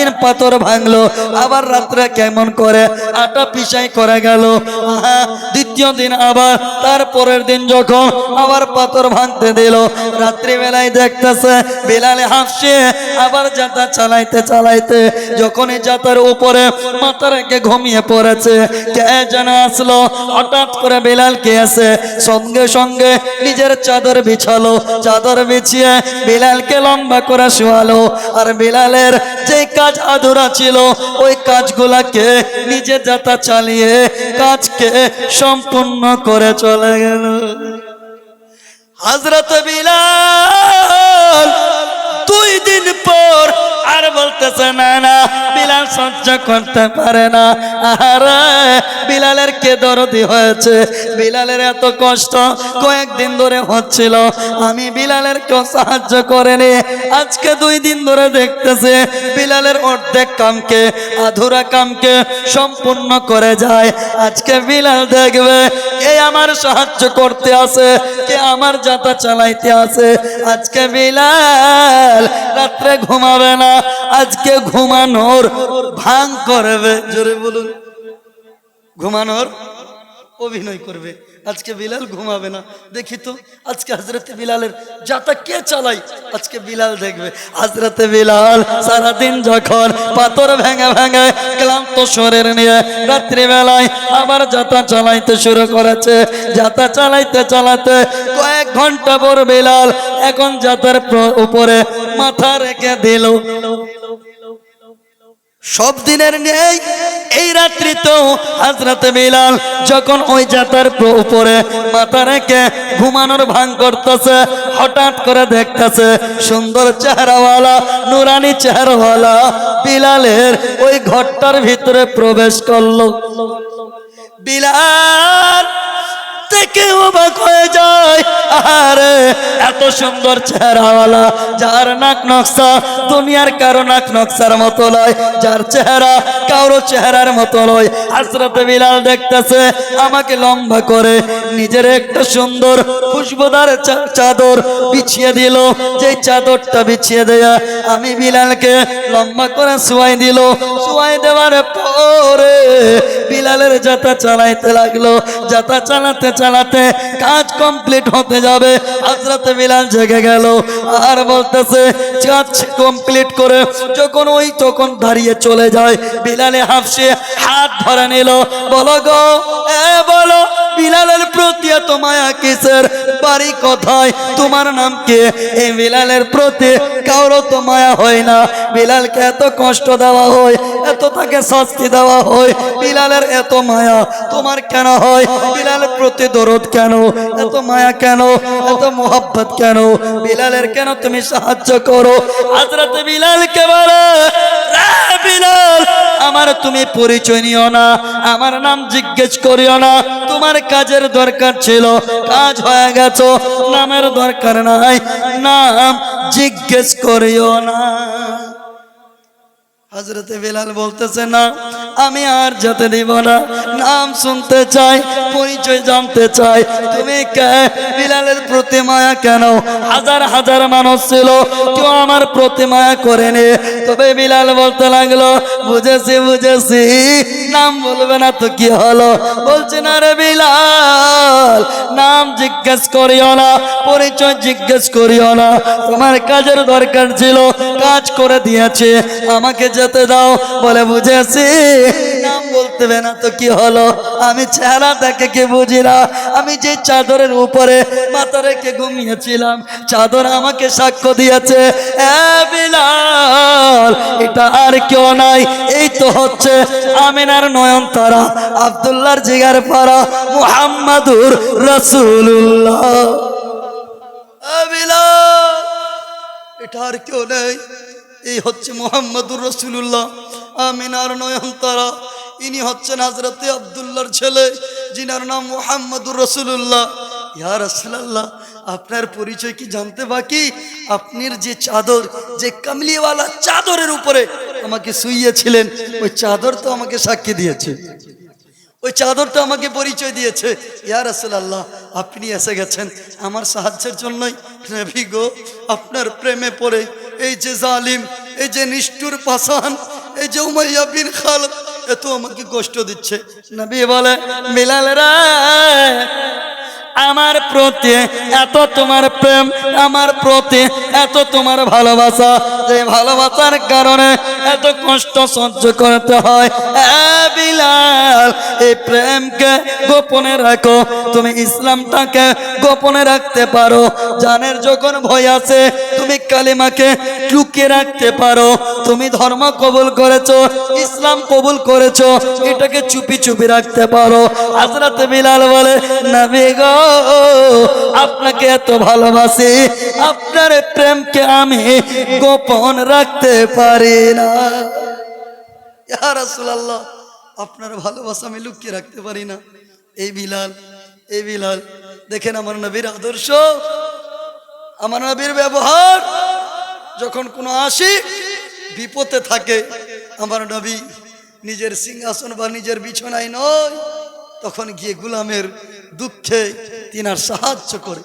সারাদিন পাথর ভাঙলো আবার রাত্রে কেমন করে আটা পিসাই করা গেল? আহা, দ্বিতীয় দিন আবার তারপরের দিন যখন আবার পাথর ভাঙতে দিল, রাত্রিবেলায় দেখতেছে বিলালে হাসছে আবার যাতা চালাইতে চালাইতে যখনই যাতার উপরে মাথা রেখে ঘুমিয়ে পড়েছে, কে যেন আসলো, হঠাৎ করে বিলাল কে আছে? সঙ্গে সঙ্গে নিজের চাদর বিছালো, চাদর বিছিয়ে বিলালকে লম্বা করে শোয়ালো, আর বিলালের যে কাজ আধুরা ছিল, ওই কাজগুলাকে নিজে যাতা চালিয়ে কাজকে সম্পূর্ণ করে চলে গেল। হজরত বিলাল দুই দিন পর আর বলতেছে, না না, বিলাল সহ্য করতে পারে না। আর বিলালের কে দরদি হয়েছে? বিলালের এত কষ্ট কয়েকদিন ধরে হচ্ছিল। আমি বিলালের কেউ সাহায্য করেনি। আজকে দুই দিন ধরে দেখতেছে বিলালের অর্ধেক কামকে, আধুরা কামকে সম্পূর্ণ করে যায়। আজকে বিলাল দেখবে, কে আমার সাহায্য করতে আছে, কে আমার যাতা চালাইতে আছে। আজকে বিলাল রাত্রে ঘুমাবে না, আজকে ঘুমানোর ভাঙ করবে। জোরে বলুন। ঘুমানোর অভিনয় করবে। আজকে বিলাল ঘুমাবে না। দেখি তো, আজকে হজরতে বিলালের যাতা কে চালাই আজকে বিলাল দেখবে। হজরতে বিলাল সারাদিন যখন পাথর ভেঙে ভেঙে ক্লান্ত শরীর নিয়ে রাত্রিবেলায় আবার যাতা চালাইতে শুরু করেছে। যাতা চালাইতে চালাতে কয়েক ঘণ্টা পর বিলাল এখন যাতার উপরে মাথা রেখে দিল। সব দিনের নেই এই রাত্রি তো হাজরাতে বিলাল যখন ওই জাতার উপরে মাথা রেখে ঘুমানোর ভাঙ করতেছে, হঠাৎ করে দেখতেছে সুন্দর চেহারাওয়ালা, নুরানি চেহারাওয়ালা বিলালের ওই ঘরটার ভিতরে প্রবেশ করল। বিলাল! এত সুন্দর চেহারাওয়ালা, যার নাক নকশা দুনিয়ার কারও নাক নকশার মতো নয়, যার চেহারা কারও চেহারার মতো নয়। বিলাল দেখতেছে, আমাকে লম্বা করে নিজের একটা সুন্দর খুশবুদার চাদর বিছিয়ে দিল। যে চাদরটা বিছিয়ে দেয়া, আমি বিলালকে লম্বা করে শুয়াই দিল। শুয়াই দেওয়ার পরে বিলালের যাতা চালাইতে লাগল। যাতা চালাতে চালাতে কাজ কমপ্লিট হতে যাবে। হজরতে বিলাল জেগে গেল, আর বলতেছে, কাজ কমপ্লিট করে যখন ওই তখন দাঁড়িয়ে চলে যায়। বিলালে হাফসে হাত ধরে নিল, বলো গো, এ বলো, বিলালের প্রতি এত মায়া কিসের? বাড়ি কোথায়? তোমার নাম কে? এই বিলালের প্রতি কারও তো মায়া হয় না। বিলালকে এত কষ্ট দেওয়া হয় এত তাকে শাস্তি দেওয়া হয়? বিলালের এত মায়া তোমার কেন হয়? বিলালের প্রতি দরদ কেন? এত মায়া কেন? এত মোহাব্বত কেন? বিলালের কেন তুমি সাহায্য করো? হাজরাতে বিলালকে বলো, "রে বিলাল, আমার তুমি পরিচয় নিও না, আমার নাম জিজ্ঞেস করিও না, তোমার কাজের দরকার ছিল, কাজ হয়ে গেছো, নামের দরকার নাই, নাম জিজ্ঞেস করিও না। হজরতে বেলাল বলতেছে, না, আমি আর যেতে দিব না। নাম শুনতে চাই, পরিচয় জানতে চাই। তুমি কে? বিলালের প্রতি মায়া কেন? হাজার হাজার মানুষ ছিল, কেউ আমার প্রতি মায়া করেনি। তবে বিলাল বলতে লাগল, বুঝেছি বুঝেছি। নাম বলবে না তো কি হলো? বলছে, না রে বিলাল, নাম জিজ্ঞেস করিও না, পরিচয় জিজ্ঞেস করিও না। তোমার কাজের দরকার ছিল, কাজ করে দিয়েছে, আমাকে যেতে দাও বলে বুঝেছি। বলতে না তো কি হলো? আমি চেহারা দেখে কি বুঝি না? আমি যে চাদরের উপরে মাথা রেখে ঘুমিয়েছিলাম, চাদর আমাকে সাক্ষ্য দিয়েছে এটা আর কেউ নাই, এই তো হচ্ছে আমিনার নয়ন তারা আবদুল্লাহর জিগার পাড়া, মুহাম্মাদুর রসুল্লাহ এটা আর কেউ নেই, এই হচ্ছে মোহাম্মদুর রসুল্লাহ আমিনার নয়নতারা ইনি হচ্ছেন হাজরতে আবদুল্লাহর ছেলে যিনার নাম মোহাম্মদুর রসুল্লাহ ইয়া রসুল্লাহ আপনার পরিচয় কি জানতে বাকি? আপনার যে চাদর, যে কামলিওয়ালা চাদরের উপরে আমাকে শুইয়েছিলেন, ওই চাদর তো আমাকে সাক্ষী দিয়েছে। ওই চাদরটা আমাকে পরিচয় দিয়েছে। ইয়া রাসূলুল্লাহ, আপনি এসে গেছেন আমার সাহায্যের জন্যই। নবী গো, আপনার প্রেমে পড়ে এই যে জালিম, এই যে নিষ্ঠুর পাষাণ, এই যে উমাইয়া বিন খালদ এত আমাকে কষ্ট দিচ্ছে। নবী বলে মিলাল রায় আমার প্রতি এত তোমার প্রেম, আমার প্রতি এত তোমার ভালোবাসা। যে ভালোবাসার কারণে এত কষ্ট সহ্য করতে হয়। বিলাল, এই প্রেমকে গোপনে রাখো। তুমি ইসলামটাকে গোপনে রাখতে পারো। জানের যখন ভয় আছে, তুমি কালিমাকে লুকিয়ে রাখতে পারো। তুমি ধর্ম কবুল করেছ, ইসলাম কবুল করেছ, এটাকে চুপি চুপি রাখতে পারো। হাজরত বিলাল বলে, নবী গো, আপনাকে এত ভালোবাসি, আপনার প্রেমকে আমি গোপন রাখতে পারি না। আপনার ভালোবাসা আমি লুকিয়ে রাখতে পারি না। এই বিলাল এই বিলাল, দেখেন আমার নবীর আদর্শ, আমার নবীর ব্যবহার। যখন কোনো আসি বিপদে থাকে, আমার নবী নিজের সিংহাসন বা নিজের বিছনায় নয়, তখন গিয়ে গুলামের দুঃখে তিনার সাহায্য করে।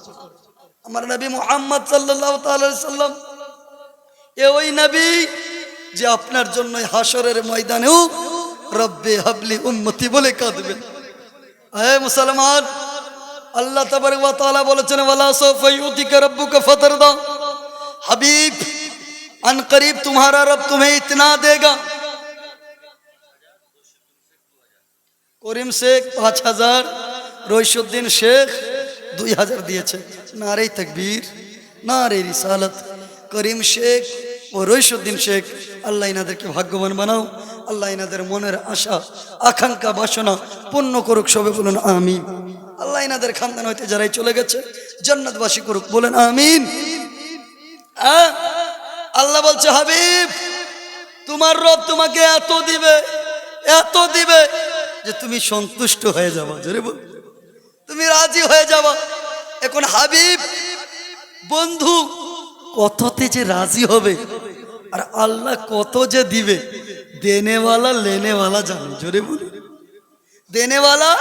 আমার নবী মোহাম্মদ সাল্লাহ সাল্লাম এ ওই নবী যে আপনার জন্য হাসরের ময়দানেও রব্বে হাবলি উম্মতি বলে কাঁদবেন হে মুসলমান আল্লাহ তাবারক ওয়া তাআলা বলেছেন ওয়ালা সাফা ইউতিকা রব্বুকা ফাতারদা হাবিব अन करीब तुम्हारा रब तुम्हें इतना देगा করিম শেখ পাঁচ হাজার রইসুদ্দিন শেখ দুই হাজার দিয়েছে নারে তকবীর নারে রিসালত করিম শেখ ও রইসুদ্দিন শেখ, আল্লাহ ইনাদেরকে ভাগ্যবান বানাও, আল্লাহ ইনাদের মনের আশা, আকাঙ্ক্ষা, বাসনা পূর্ণ করুক, সবে বলুন আমিন। আল্লাহ ইনাদের খানদান হইতে যারাই চলে গেছে, জান্নাতবাসী করুক, বলেন আমিন। আহ? আল্লাহ বলছে, হাবিব, তোমার রব তোমাকে এত দিবে এত দিবে যে তুমি সন্তুষ্ট হয়ে যাবা, জোরে বল। তুমি রাজি হয়ে যাবা। এখন হাবিব, বন্ধু কততে যে রাজি হবে? আর আল্লাহ কত যে দিবে? দেনেওয়ালা, লেনেওয়ালা জানে, জোরে বলুন দেনেওয়ালা